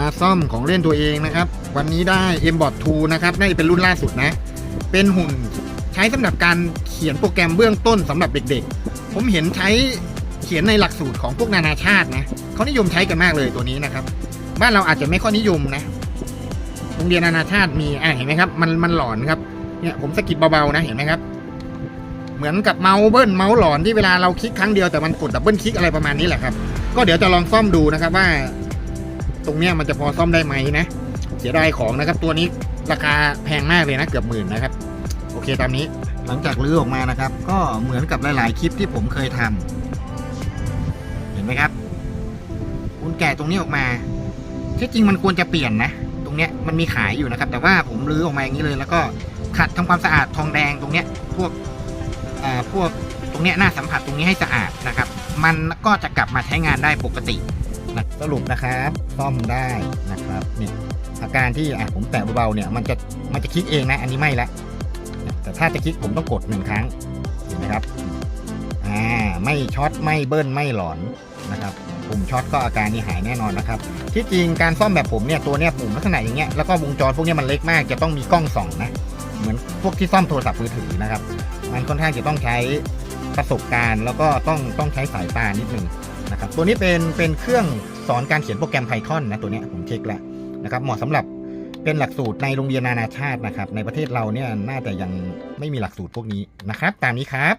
มาซ่อมของเล่นตัวเองนะครับ วันนี้ได้ m b o t 2นะครับน่าจะเป็นรุ่นล่าสุดนะ เป็นหุ่นใช้สำหรับการเขียนโปรแกรมเบื้องต้นสำหรับเด็กๆ ผมเห็นใช้เขียนในหลักสูตรของพวกนานาชาตินะเขานิยมใช้กันมากเลยตัวนี้นะครับ บ้านเราอาจจะไม่ค่อยนิยมนะโรงเรียนนานาชาติมีอ่าเห็นไหมครับ มันมันหลอนครับเนี่ยผมสะกิดเบาๆนะเห็นไหมครับเหมือนกับเมาส์เบิ้ลเมาส์หลอนที่เวลาเราคลิกครั้งเดียวแต่มันกดดับเบิ้ลคลิกอะไรประมาณนี้แหละครับก็เดี๋ยวจะลองซ่อมดูนะครับว่า รงเนี้ยมันจะพอซ่อมได้ไหมนะ เสียดายของนะครับ ตัวนี้ราคาแพงมากเลยนะเกือบหมื่นนะครับ โอเคตามนี้หลังจากรื้อออกมานะครับ ก็เหมือนกับหลาย ๆ คลิปที่ผมเคยทำเห็นไหมครับ คุณแกะตรงนี้ออกมาที่จริงมันควรจะเปลี่ยนนะ ตรงเนี้ยมันมีขายอยู่นะครับ แต่ว่าผมรื้อออกมาอย่างนี้เลย แล้วก็ขัดทำความสะอาดทองแดงตรงเนี้ย พวกอ่าพวกตรงเนี้ยหน้าสัมผัสตรงนี้ให้สะอาดนะครับ มันก็จะกลับมาใช้งานได้ปกติ สรุปนะครับซ่อมได้นะครับเนี่ยอาการที่อะผมแตะเบาๆเนี่ยมันจะมันจะคลิกเองนะ อันนี้ไม่ละแต่ถ้าจะคลิกผมต้องกดหนึ่งครั้งเห็นไหมครับอ่าไม่ช็อตไม่เบิ้ลไม่หลอนนะครับปุ่มช็อตก็อาการนี้หายแน่นอนนะครับ ที่จริงการซ่อมแบบผมเนี่ยตัวเนี้ยปุ่มลักษณะอย่างเงี้ยแล้วก็วงจรพวกเนี้ยมันเล็กมากจะต้องมีกล้องส่องนะเหมือนพวกที่ซ่อมโทรศัพท์มือถือนะครับ มันค่อนข้างจะต้องใช้ประสบการณ์ แล้วก็ต้องต้องใช้สายตานิดนึง นะครับตัวนี้เป็นเป็นเครื่องสอนการเขียนโปรแกรม Python นะตัวนี้ผมเช็คแล้วนะครับเหมาะสำหรับเป็นหลักสูตรในโรงเรียนนานาชาตินะครับ ในประเทศเราเนี่ยน่าจะยังไม่มีหลักสูตรพวกนี้นะครับ ตามนี้ครับ